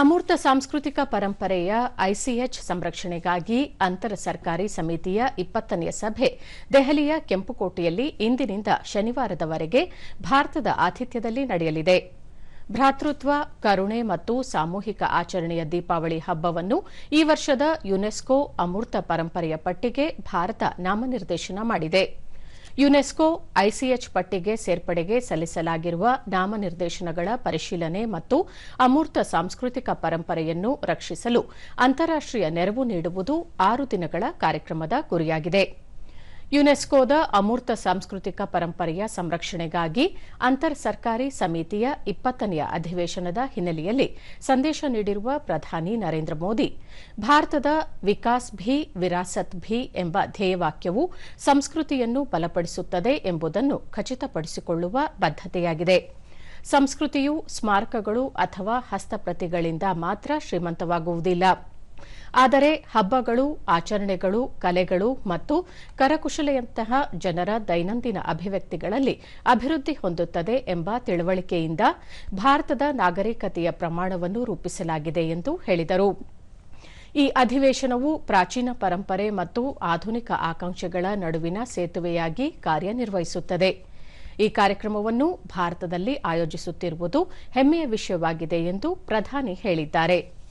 ಅಮೂರ್ತ ಸಾಂಸ್ಕೃತಿಕ ಪರಂಪರೆಯ ಐಸಿಎಚ್ ಸಂರಕ್ಷಣೆಗಾಗಿ ಅಂತರ ಸರ್ಕಾರಿ ಸಮಿತಿಯ ಇಪ್ಪತ್ತನೆಯ ಸಭೆ ದೆಹಲಿಯ ಕೆಂಪುಕೋಟೆಯಲ್ಲಿ ಇಂದಿನಿಂದ ಶನಿವಾರದವರೆಗೆ ಭಾರತದ ಆತಿಥ್ಯದಲ್ಲಿ ನಡೆಯಲಿದೆ. ಭ್ರಾತೃತ್ವ, ಕರುಣೆ ಮತ್ತು ಸಾಮೂಹಿಕ ಆಚರಣೆಯ ದೀಪಾವಳಿ ಹಬ್ಬವನ್ನು ಈ ವರ್ಷದ ಯುನೆಸ್ಕೋ ಅಮೂರ್ತ ಪರಂಪರೆಯ ಪಟ್ಟಿಗೆ ಭಾರತ ನಾಮನಿರ್ದೇಶನ ಮಾಡಿದೆ. ಯುನೆಸ್ಕೋ ಐಸಿಎಚ್ ಪಟ್ಟಿಗೆ ಸೇರ್ಪಡೆಗೆ ಸಲ್ಲಿಸಲಾಗಿರುವ ನಾಮನಿರ್ದೇಶನಗಳ ಪರಿಶೀಲನೆ ಮತ್ತು ಅಮೂರ್ತ ಸಾಂಸ್ಕೃತಿಕ ಪರಂಪರೆಯನ್ನು ರಕ್ಷಿಸಲು ಅಂತಾರಾಷ್ಟೀಯ ನೆರವು ನೀಡುವುದು ಆರು ದಿನಗಳ ಕಾರ್ಯಕ್ರಮದ ಗುರಿಯಾಗಿದೆ. ಯುನೆಸ್ಕೋದ ಅಮೂರ್ತ ಸಾಂಸ್ಕೃತಿಕ ಪರಂಪರೆಯ ಸಂರಕ್ಷಣೆಗಾಗಿ ಅಂತರ್ ಸರ್ಕಾರಿ ಸಮಿತಿಯ ಇಪ್ಪತ್ತನೆಯ ಅಧಿವೇಶನದ ಹಿನ್ನೆಲೆಯಲ್ಲಿ ಸಂದೇಶ ನೀಡಿರುವ ಪ್ರಧಾನಿ ನರೇಂದ್ರ ಮೋದಿ, ಭಾರತದ ವಿಕಾಸ್ ಭಿ, ವಿರಾಸತ್ ಭಿ ಎಂಬ ಧ್ಯೇಯವಾಕ್ಯವು ಸಂಸ್ಕೃತಿಯನ್ನು ಬಲಪಡಿಸುತ್ತದೆ ಎಂಬುದನ್ನು ಖಚಿತಪಡಿಸಿಕೊಳ್ಳುವ ಬದ್ದತೆಯಾಗಿದೆ ಸಂಸ್ಕೃತಿಯು ಸ್ಮಾರಕಗಳು ಅಥವಾ ಹಸ್ತಪ್ರತಿಗಳಿಂದ ಮಾತ್ರ ಶ್ರೀಮಂತವಾಗುವುದಿಲ್ಲ. ಆದರೆ ಹಬ್ಬಗಳು, ಆಚರಣೆಗಳು, ಕಲೆಗಳು ಮತ್ತು ಕರಕುಶಲೆಯಂತಹ ಜನರ ದೈನಂದಿನ ಅಭಿವ್ಯಕ್ತಿಗಳಲ್ಲಿ ಅಭಿವೃದ್ಧಿ ಹೊಂದುತ್ತದೆ ಎಂಬ ತಿಳುವಳಿಕೆಯಿಂದ ಭಾರತದ ನಾಗರಿಕತೆಯ ಪ್ರಮಾಣವನ್ನು ರೂಪಿಸಲಾಗಿದೆ ಎಂದು ಹೇಳಿದರು. ಈ ಅಧಿವೇಶನವು ಪ್ರಾಚೀನ ಪರಂಪರೆ ಮತ್ತು ಆಧುನಿಕ ಆಕಾಂಕ್ಷೆಗಳ ನಡುವಿನ ಸೇತುವೆಯಾಗಿ ಕಾರ್ಯನಿರ್ವಹಿಸುತ್ತದೆ. ಈ ಕಾರ್ಯಕ್ರಮವನ್ನು ಭಾರತದಲ್ಲಿ ಆಯೋಜಿಸುತ್ತಿರುವುದು ಹೆಮ್ಮೆಯ ವಿಷಯವಾಗಿದೆ ಎಂದು ಪ್ರಧಾನಿ ಹೇಳಿದ್ದಾರೆ.